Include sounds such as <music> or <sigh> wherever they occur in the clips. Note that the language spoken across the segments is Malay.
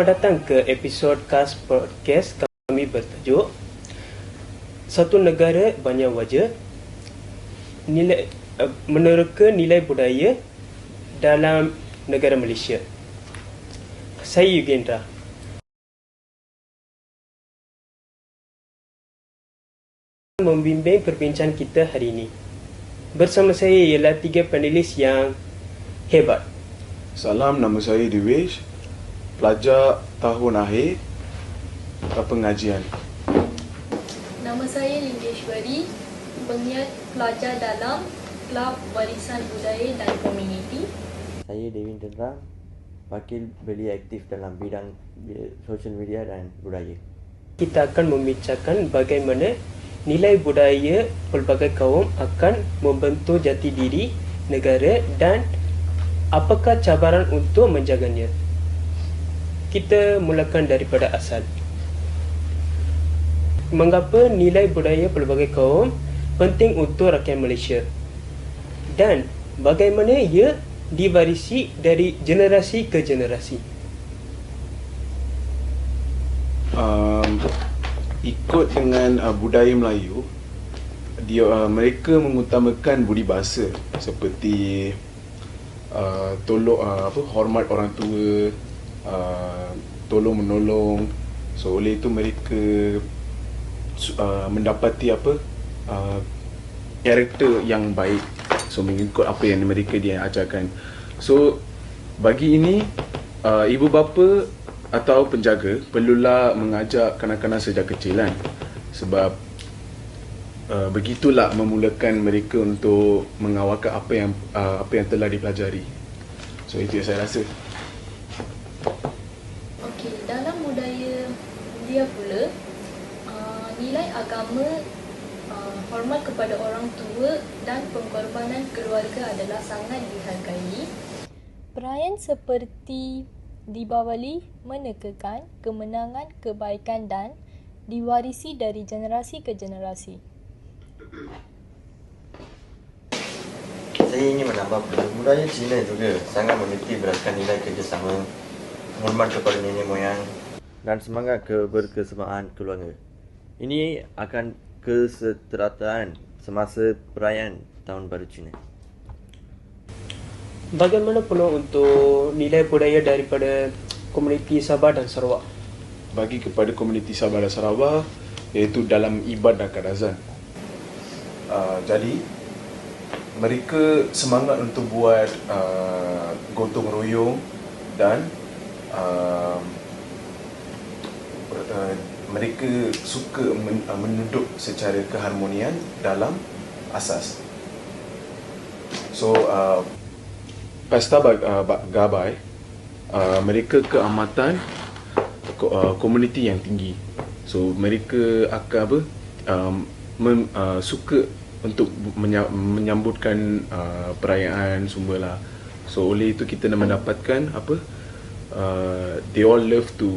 Selamat datang ke episod Kas Podcast kami bertajuk Satu negara banyak wajah nilai uh, meneroka nilai budaya dalam negara Malaysia. Saya Yugendra. Membimbing perbincangan kita hari ini. Bersama saya ialah tiga panelis yang hebat. Salam, nama saya Dewish, pelajar tahun akhir pengajian. Nama saya Lindeshwari, pengiat pelajar dalam Kelab Warisan Budaya dan Komuniti. Saya Devin Tendram, wakil belia aktif dalam bidang bi- sosial media dan budaya. Kita akan membincangkan bagaimana nilai budaya pelbagai kaum akan membentuk jati diri negara dan apakah cabaran untuk menjaganya. Kita mulakan daripada asal. Mengapa nilai budaya pelbagai kaum penting untuk rakyat Malaysia? Dan bagaimana ia diwarisi dari generasi ke generasi? Um, ikut dengan uh, budaya Melayu, dia uh, mereka mengutamakan budi bahasa seperti uh, tolong uh, apa hormat orang tua, uh, tolong menolong. So oleh itu mereka uh, mendapati apa uh, karakter yang baik. So mengikut apa yang mereka dia ajarkan. So bagi ini uh, ibu bapa atau penjaga perlulah mengajak kanak-kanak sejak kecilan sebab uh, begitulah memulakan mereka untuk mengawalkan apa yang uh, apa yang telah dipelajari. So itu yang saya rasa. Dalam budaya dia pula, uh, nilai agama, uh, hormat kepada orang tua dan pengorbanan keluarga adalah sangat dihargai. Perayaan seperti Dibawali menekankan kemenangan, kebaikan dan diwarisi dari generasi ke generasi. Saya ingin menambah budaya Cina juga sangat memiliki berdasarkan nilai kerjasama, hormat kepada nenek moyang dan semangat keberkesamaan keluarga. Ini akan keseterataan semasa perayaan Tahun Baru Cina. Bagaimana peluang untuk nilai budaya daripada komuniti Sabah dan Sarawak? Bagi kepada komuniti Sabah dan Sarawak iaitu dalam ibadah kadazan. Uh, jadi mereka semangat untuk buat uh, gotong royong dan uh, uh, mereka suka men, uh, menuduk secara keharmonian dalam asas. So uh, Pesta Bag- uh, Bag- Gabai uh, mereka keamatan uh, komuniti yang tinggi. So mereka akan apa um, uh, suka untuk menya- menyambutkan uh, perayaan semua. So oleh itu kita nak mendapatkan apa uh, they all love to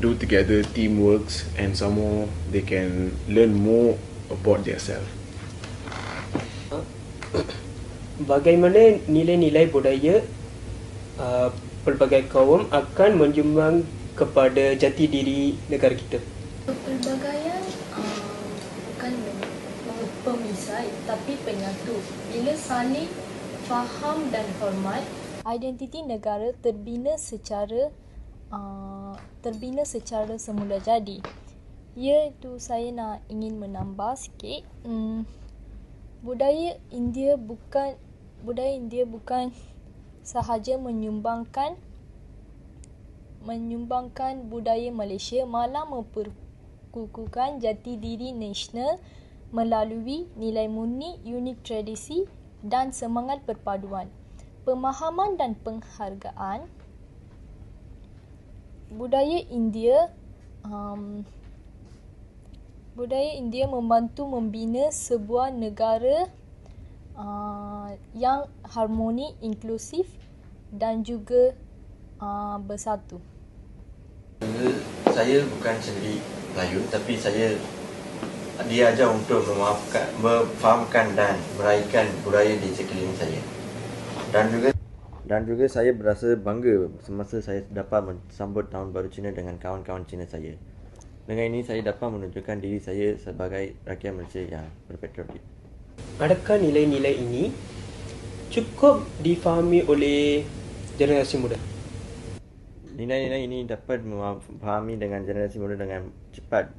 do together teamworks and some more they can learn more about themselves. <coughs> Bagaimana nilai-nilai budaya uh, pelbagai kaum akan menyumbang kepada jati diri negara kita? Pelbagaian uh, bukan pemisai tapi penyatu. Bila saling faham dan hormat, identiti negara terbina secara uh, terbina secara semula jadi. Iaitu saya nak ingin menambah sikit. Hmm, budaya India bukan budaya India bukan sahaja menyumbangkan menyumbangkan budaya Malaysia malah memperkukuhkan jati diri nasional melalui nilai murni, unik tradisi dan semangat perpaduan. Pemahaman dan penghargaan budaya India um, budaya India membantu membina sebuah negara uh, yang harmoni, inklusif dan juga uh, bersatu. Saya bukan sendiri Melayu tapi saya diajar untuk memaafkan, memfahamkan dan meraihkan budaya di sekeliling saya. Dan juga Dan juga saya berasa bangga semasa saya dapat sambut tahun baru Cina dengan kawan-kawan Cina saya. Dengan ini saya dapat menunjukkan diri saya sebagai rakyat Malaysia yang berpatriotik. Adakah nilai-nilai ini cukup difahami oleh generasi muda? Nilai-nilai ini dapat memahami dengan generasi muda dengan cepat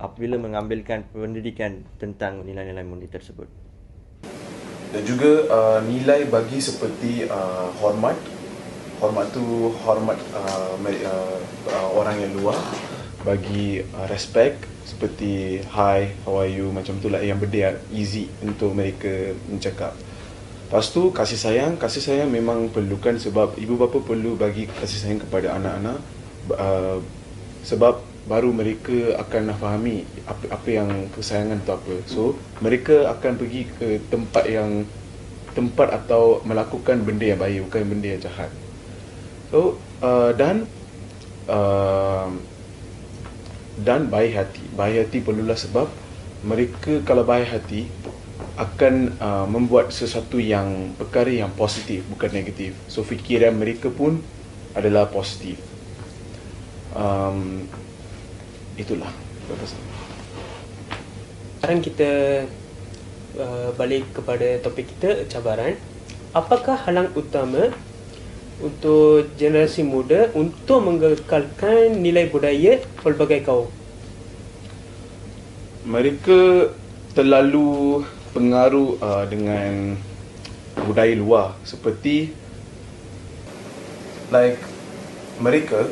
apabila mengambilkan pendidikan tentang nilai-nilai mundi tersebut. Dan juga uh, nilai bagi seperti uh, hormat. Hormat tu hormat uh, uh, uh, orang yang luar. Bagi uh, respect seperti hi, how are you Macam tu lah yang benda easy untuk mereka mencakap. Lepas tu kasih sayang. Kasih sayang memang perlukan sebab ibu bapa perlu bagi kasih sayang kepada anak-anak. Uh, Sebab baru mereka akan fahami apa, apa yang kesayangan tu apa. So, mereka akan pergi ke tempat yang tempat atau melakukan benda yang baik bukan benda yang jahat. So, uh, dan uh, dan baik hati. Baik hati perlulah sebab mereka kalau baik hati akan uh, membuat sesuatu yang perkara yang positif bukan negatif. So fikiran mereka pun adalah positif. Um, itulah. Sekarang kita uh, balik kepada topik kita cabaran. Apakah halang utama untuk generasi muda untuk mengekalkan nilai budaya pelbagai kaum? Mereka terlalu pengaruh uh, dengan budaya luar. Seperti like mereka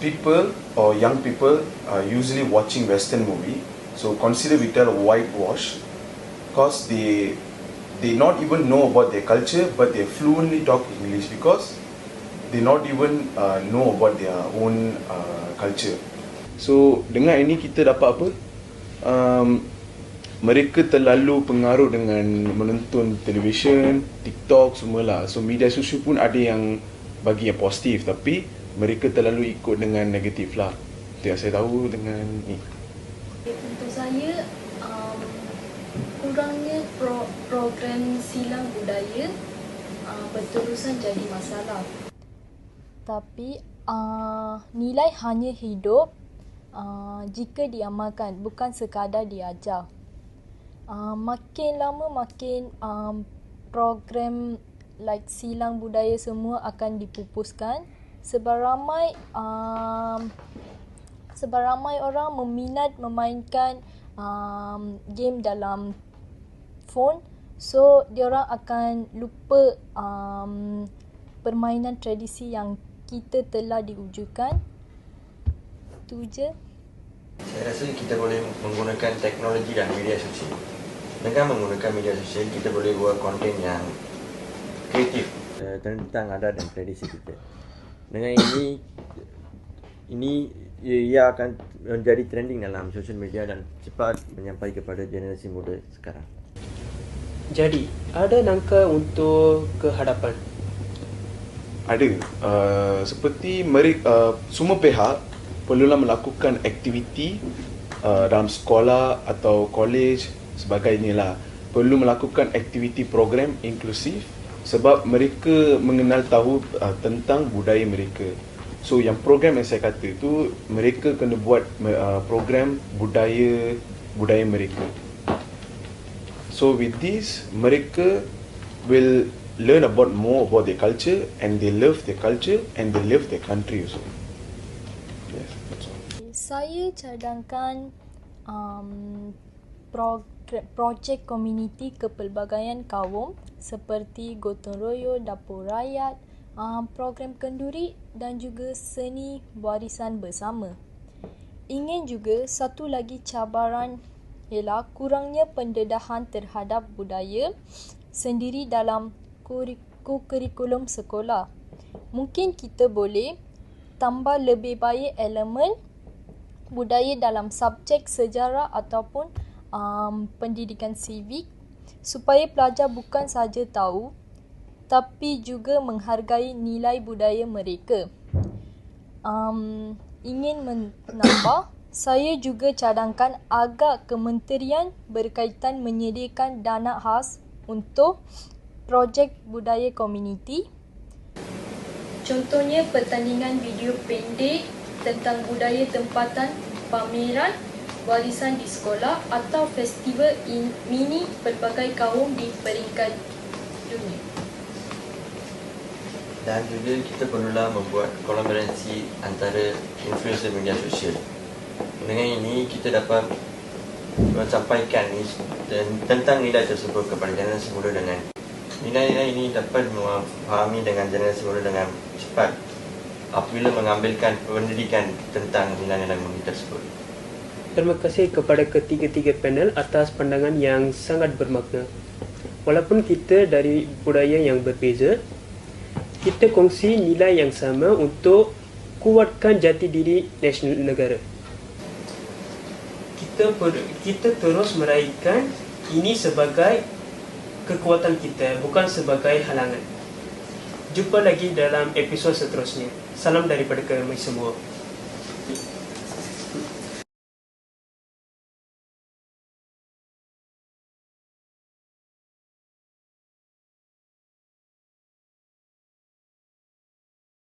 people or young people are usually watching Western movie. So consider we tell whitewash, because they they not even know about their culture, but they fluently talk English because they not even uh, know about their own uh, culture. So dengan ini kita dapat apa? Um, mereka terlalu pengaruh dengan menonton televisyen, TikTok semualah. So media sosial pun ada yang bagi yang positif tapi mereka terlalu ikut dengan negatif lah. Itu yang saya tahu dengan ni. Untuk saya um, kurangnya pro- program silang budaya uh, berterusan jadi masalah. Tapi uh, nilai hanya hidup uh, jika diamalkan bukan sekadar diajar. Uh, makin lama makin um, program like silang budaya semua akan dipupuskan seberamai um, seberamai orang meminat memainkan um, game dalam phone. So diorang akan lupa um, permainan tradisi yang kita telah diwujudkan. Tu je. Saya rasa kita boleh menggunakan teknologi dan media sosial. Dengan menggunakan media sosial kita boleh buat konten yang kreatif. Uh, tentang adat dan tradisi kita dengan ini ini ia akan menjadi trending dalam social media dan cepat menyampaikan kepada generasi muda sekarang. Jadi, ada nangka untuk kehadapan? Ada. Uh, seperti mereka, uh, semua pihak perlulah melakukan aktiviti uh, dalam sekolah atau college sebagainya lah. Perlu melakukan aktiviti program inklusif sebab mereka mengenal tahu uh, tentang budaya mereka. So yang program yang saya kata tu mereka kena buat uh, program budaya budaya mereka. So with this mereka will learn about more about their culture and they love their culture and they love their country also. Yes, that's all. Saya cadangkan um, program projek komuniti kepelbagaian kaum seperti gotong royong, dapur rakyat, um, program kenduri dan juga seni warisan bersama. Ingin juga satu lagi cabaran ialah kurangnya pendedahan terhadap budaya sendiri dalam kurikulum sekolah. Mungkin kita boleh tambah lebih baik elemen budaya dalam subjek sejarah ataupun um, pendidikan sivik supaya pelajar bukan saja tahu tapi juga menghargai nilai budaya mereka. Um, ingin menambah, <coughs> saya juga cadangkan agar kementerian berkaitan menyediakan dana khas untuk projek budaya komuniti Contohnya pertandingan video pendek tentang budaya tempatan, pameran, warisan di sekolah atau festival in, mini pelbagai kaum di peringkat dunia. Dan juga kita perlulah membuat kolaborasi antara influencer media sosial. Dengan ini kita dapat menyampaikan tentang nilai tersebut kepada generasi muda dengan nilai-nilai ini dapat memahami dengan generasi muda dengan cepat apabila mengambilkan pendidikan tentang nilai-nilai muda tersebut. Terima kasih kepada ketiga-tiga panel atas pandangan yang sangat bermakna. Walaupun kita dari budaya yang berbeza, kita kongsi nilai yang sama untuk kuatkan jati diri nasional negara. Kita per, kita terus meraihkan ini sebagai kekuatan kita, bukan sebagai halangan. Jumpa lagi dalam episod seterusnya. Salam daripada kami semua.